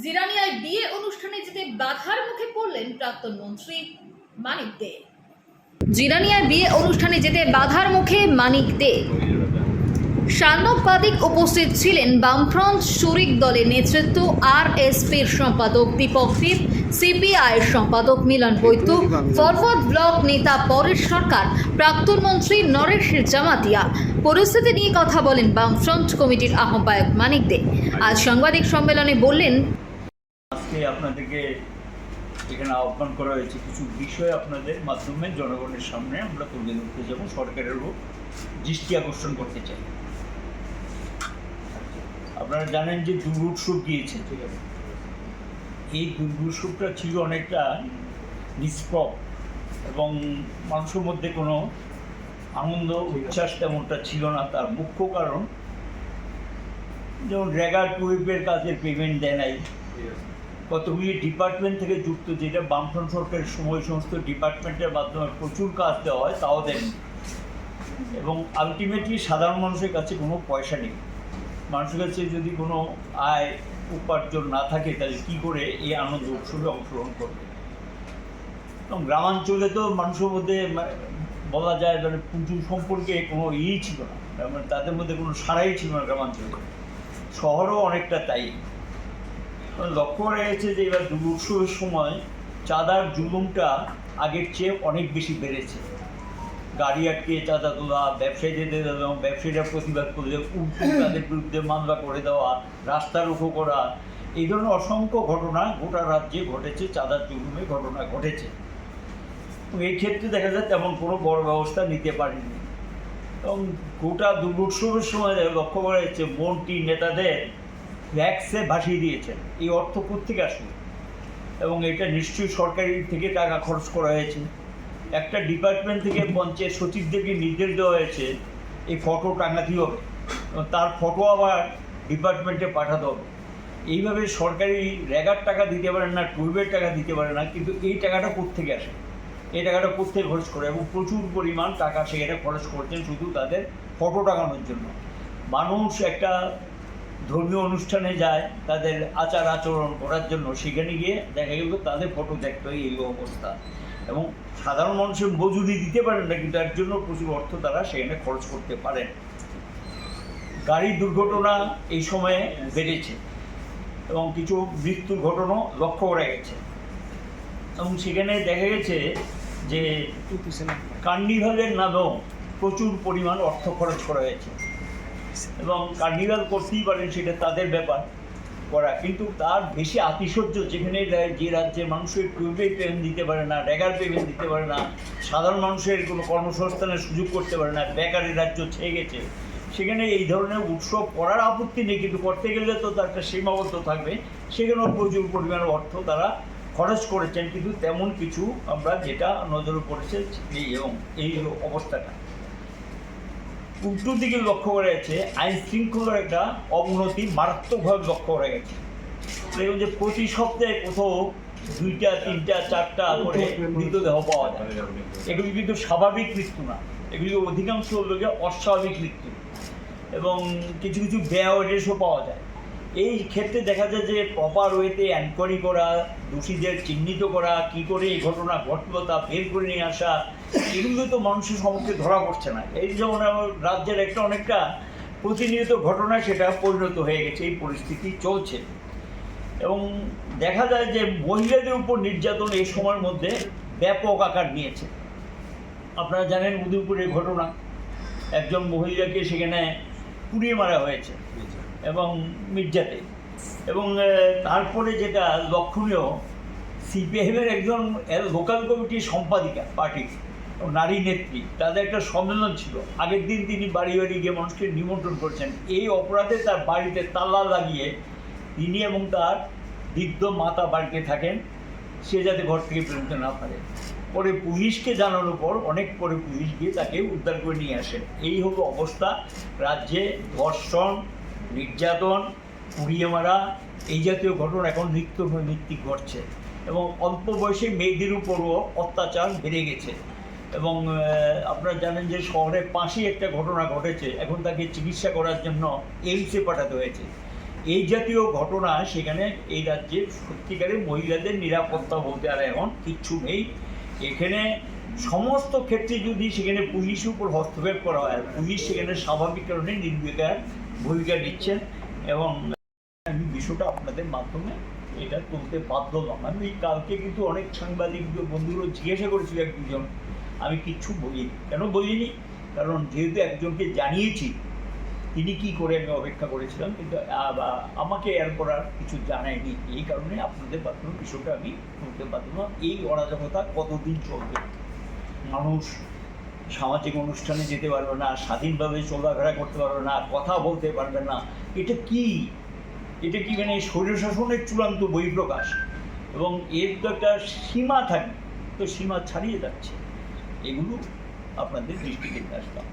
জিরানিয়ায় বিয়ে অনুষ্ঠানে যেতে বাধার মুখে পড়লেন প্রাক্তন মন্ত্রী মানিক দে। জিরানিয়ায় বিয়ে অনুষ্ঠানে যেতে বাধার মুখে মানিক দে। সাংবাদিক উপস্থিত ছিলেন বামফ্রন্ট শরিক দলের নেতৃত্ব আর এসপির সম্পাদক দীপক দীপ সিপিআইয়ের সম্পাদক মিলন বৈদ্য ফরওয়ার্ড ব্লক নেতা পরেশ সরকার, প্রাক্তন মন্ত্রী নরেশ জামাতিয়া। পরিস্থিতি নিয়ে কথা বলেন বামফ্রন্ট কমিটির আহ্বায়ক মানিক দে। আজ সাংবাদিক সম্মেলনে বললেন আজকে আপনাদেরকে এখানে আহ্বান করা হয়েছে কিছু বিষয় আপনাদের মাধ্যমে জনগণের সামনে আমরা তুলে ধরতে যাব সরকারেরও দৃষ্টি আকর্ষণ করতে চাই। আপনারা জানেন যে দুর্গোৎসব গিয়েছে, ঠিক আছে? এই দুর্গোৎসবটা ছিল অনেকটা নিষ্প্রব এবং মানুষের মধ্যে কোনো আনন্দ, উচ্ছ্বাস তেমনটা ছিল না। তার মুখ্য কারণ, যেমন রেগার টুইপের কাজের পেমেন্ট দেয় নাই। কতগুলি ডিপার্টমেন্ট থেকে যুক্ত যেটা বামফ্রন্ট সরকারের সময় সমস্ত ডিপার্টমেন্টের মাধ্যমে প্রচুর কাজ দেওয়া হয়, তাও দেননি এবং আলটিমেটলি সাধারণ মানুষের কাছে কোনো পয়সা নেই। মানুষের কাছে যদি কোনো আয় উপার্জন না থাকে, তাহলে কী করে এই আনন্দ উৎসবে অংশগ্রহণ করবে? এবং গ্রামাঞ্চলে তো মানুষের মধ্যে বলা যায় মানে পুজো সম্পর্কে কোনো ইয়েই ছিল না। মানে তাদের মধ্যে কোনো সারাই ছিল না গ্রামাঞ্চলে। শহরও অনেকটা তাই। লক্ষ্য করা গেছে যে এবার দুর্গোৎসবের সময় চাঁদার জুলুমটা আগের চেয়ে অনেক বেশি বেড়েছে। গাড়ি আটকে চাঁদা তোলা, ব্যবসায়ীদের এবং ব্যবসায়ীরা প্রতিবাদ করলে উল্টো তাদের বিরুদ্ধে মামলা করে দেওয়া, রাস্তা রুখো করা, এই ধরনের অসংখ্য ঘটনা গোটা রাজ্যে ঘটেছে, চাঁদার জুলুমে ঘটনা ঘটেছে। এই ক্ষেত্রে দেখা যায় তেমন কোনো বড় ব্যবস্থা নিতে পারেনি। এবং গোটা দুর্গোৎসবের সময় লক্ষ্য করা যাচ্ছে মন্ত্রী নেতাদের ট্যাক্সে ভাসিয়ে দিয়েছেন। এই অর্থ কোথেকে আসবে এবং এটা নিশ্চয়ই সরকারি থেকে টাকা খরচ করা হয়েছে। একটা ডিপার্টমেন্ট থেকে পঞ্চায়েত সচিবদেরকে নির্দেশ দেওয়া হয়েছে, এই ফটো টাঙাতে হবে। এবং তার ফটো আবার ডিপার্টমেন্টে পাঠাতে হবে। এইভাবে সরকারি র্যাগার টাকা দিতে পারে না টুইবের টাকা দিতে পারে না, কিন্তু এই টাকাটা কোথেকে আসে? এই টাকাটা কোথেকে খরচ করে? এবং প্রচুর পরিমাণ টাকা সেখানে খরচ করছেন শুধু তাদের ফটো টাঙানোর জন্য। মানুষ একটা ধর্মীয় অনুষ্ঠানে যায় তাদের আচার আচরণ করার জন্য সেখানে গিয়ে দেখা গেল তাদের ফটো দেখতে হয় এই অবস্থা। এবং সাধারণ মানুষের মজুরি দিতে পারেন না কিন্তু এর জন্য প্রচুর অর্থ তারা সেখানে খরচ করতে পারেন। গাড়ি দুর্ঘটনা এই সময়ে বেড়েছে এবং কিছু মৃত্যুর ঘটনাও লক্ষ্য করা গেছে। এবং সেখানে দেখা গেছে যে কার্নিভালের নামেও প্রচুর পরিমাণ অর্থ খরচ করা হয়েছে। এবং কার্নিভাল করতেই পারেন, সেটা তাদের ব্যাপার করা। কিন্তু তার বেশি আতিশয্য যেখানে যে রাজ্যের মানুষের টুইবে পেমেন্ট দিতে পারে না ড্যাগার পেমেন্ট দিতে পারে না, সাধারণ মানুষের কোনো কর্মসংস্থানের সুযোগ করতে পারে না, বেকারি রাজ্য ছেয়ে গেছে। সেখানে এই ধরনের উৎসব করার আপত্তি নেই, কিন্তু করতে গেলে তো তার একটা সীমাবদ্ধ থাকবে। সেখানেও প্রচুর পরিমাণে অর্থ তারা খরচ করেছেন, কিন্তু তেমন কিছু আমরা যেটা নজরে পড়েছে, এই এবং এই অবস্থাটা। উল্টো দিকে লক্ষ্য করা গেছে আইন শৃঙ্খলার একটা অবনতি মারাত্মকভাবে লক্ষ্য করা গেছে দেখুন যে প্রতি সপ্তাহে কোথাও দুইটা, তিনটা, চারটা করে মৃতদেহ পাওয়া যায়। এগুলি কিন্তু স্বাভাবিক মৃত্যু না। এগুলি অধিকাংশ লোকে অস্বাভাবিক মৃত্যু। এবং কিছু কিছু ব্যয়েসও পাওয়া যায়। এই ক্ষেত্রে দেখা যায় যে প্রপার ওয়েতে এনকোয়ারি করা, দোষীদের চিহ্নিত করা, কি করে এই ঘটনা ঘটলো তা বের করে নিয়ে আসা এগুলো তো মানুষের সম্মুখে ধরা পড়ছে না। এই যেমন রাজ্যের একটা অনেকটা প্রতিনিয়ত ঘটনা, সেটা পরিণত হয়ে গেছে, এই পরিস্থিতি চলছে। এবং দেখা যায় যে মহিলাদের উপর নির্যাতন এই সময়ের মধ্যে ব্যাপক আকার নিয়েছে। আপনারা জানেন উদয়পুরের ঘটনা। একজন মহিলাকে সেখানে পুড়িয়ে মারা হয়েছে এবং মির্জাতে। এবং তারপরে যেটা লক্ষণীয়, সিপিআইএমের একজন লোকাল কমিটির সম্পাদিকা, পার্টির। নারী নেত্রী, তাদের একটা সম্মেলন ছিল। আগের দিন তিনি বাড়ি বাড়ি গিয়ে মানুষকে নিমন্ত্রণ করছেন। এই অপরাধে তার বাড়িতে তালা লাগিয়ে তিনি এবং তার বৃদ্ধ মাতা বাড়িতে থাকেন। সে যাতে ঘর থেকে বেরোতে না পারে। পরে পুলিশকে জানানোর পর অনেক পরে পুলিশ গিয়ে তাকে উদ্ধার করে নিয়ে আসেন। এই হলো অবস্থা। রাজ্যে ধর্ষণ, নির্যাতন, পুড়িয়ে মারা, এই জাতীয় ঘটনা এখন নিত্য নৈমিত্তিক ঘটছে। এবং অল্প বয়সে মেয়েদের উপরও অত্যাচার বেড়ে গেছে। এবং আপনারা জানেন যে শহরে পাশেই একটা ঘটনা ঘটেছে। এখন তাকে চিকিৎসা করার জন্য এইমসে পাঠাতে হয়েছে। এই জাতীয় ঘটনা সেখানে এই রাজ্যে সত্যিকারের মহিলাদের নিরাপত্তা বলতে আর এখন কিচ্ছু নেই। এখানে সমস্ত ক্ষেত্রে যদি সেখানে পুলিশের উপর হস্তক্ষেপ করা হয় পুলিশ সেখানে স্বাভাবিক কারণে নির্বিকার ভূমিকা নিচ্ছেন এবং আমি বিষয়টা আপনাদের মাধ্যমে এটা তুলতে বাধ্য হলাম আমি কালকে কিন্তু অনেক সাংবাদিক বন্ধুগুলো জিজ্ঞাসা করেছিল এক দুজন। আমি কিচ্ছু বলিনি। কেন বলিনি? কারণ যেহেতু একজনকে জানিয়েছি, তিনি কি করে আমি অপেক্ষা করেছিলাম, কিন্তু আমাকে এর করার কিছু জানায়নি। এই কারণে আপনাদের মাধ্যমে বিষয়টা আমি বলতে পারলাম না। এই অরাজকতা কতদিন চলবে? মানুষ সামাজিক অনুষ্ঠানে যেতে পারবে না, স্বাধীনভাবে চলাফেরা করতে পারবে না, কথা বলতে পারবে না। এটা কি? এটা কি মানে শরীর শাসনের চূড়ান্ত বহিঃপ্রকাশ? এবং এর তো একটা সীমা থাকে, তো সীমা ছাড়িয়ে যাচ্ছে। এগুলো আপনাদের দৃষ্টিতে আসলাম।